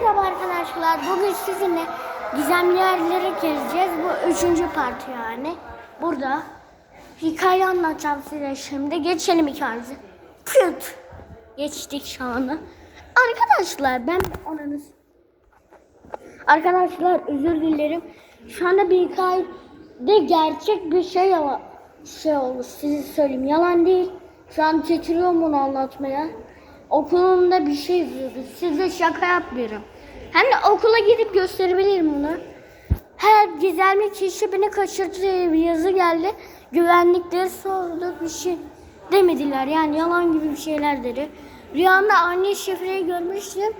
Merhaba arkadaşlar. Bugün sizinle gizemli yerleri gezeceğiz. Bu üçüncü part yani. Burada hikaye anlatacağım size şimdi. Geçelim hikayemize. Püt. Geçtik şu anda. Arkadaşlar ben onunuz. Arkadaşlar özür dilerim. Şu anda bir hikayede gerçek bir şey yalan şey oldu. Size söyleyeyim. Yalan değil. Şu an titriyorum bunu anlatmaya. Okulumda bir şey yazıyordu. Size şaka yapmıyorum. Hem de okula gidip gösterebilirim bunu. Her gizemli kişi beni kaçırdı diye bir yazı geldi. Güvenlikleri sordu bir şey demediler. Yani yalan gibi bir şeyler dedi. Rüyamda anne şifreyi görmüştüm.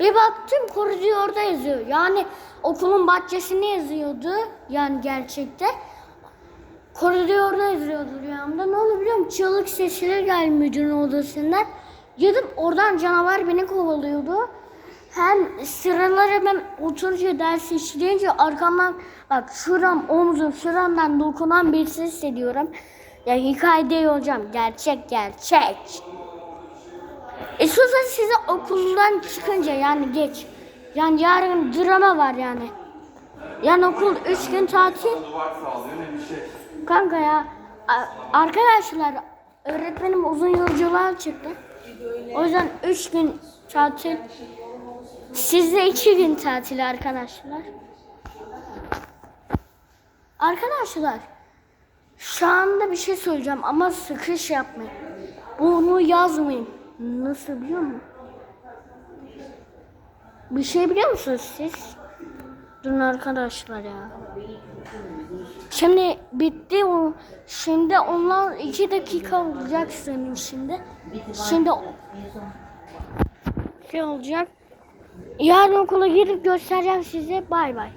Bir baktım koridorda yazıyor. Yani okulun bahçesinde yazıyordu. Yani gerçekte. Koridorda yazıyordu rüyamda. Ne oldu biliyor musun? Çığlık sesleri geldi müdürün odasından. Yedim oradan canavar beni kovalıyordu. Hem sıralara ben oturunca ders işleyince arkamdan bak şuram omzum şuramdan dokunan bir ses hissediyorum. Ya hikaye değil hocam. Gerçek gerçek. E sonra size okuldan çıkınca yani geç. Yani yarın drama var yani. Yani okul 3 gün tatil. Kanka ya arkadaşlar öğretmenim uzun yolculuğa çıktı. O yüzden 3 gün tatil. Sizde 2 gün tatil arkadaşlar. Arkadaşlar şu anda bir şey söyleyeceğim ama sıkış yapmayın. Bunu yazmayın. Nasıl biliyor musun? Bir şey biliyor musunuz siz? Durun arkadaşlar ya. Şimdi bitti o. Şimdi onlar iki dakika olacak senin şimdi. Şimdi şey olacak. Yarın okula girip göstereceğim size. Bay bay.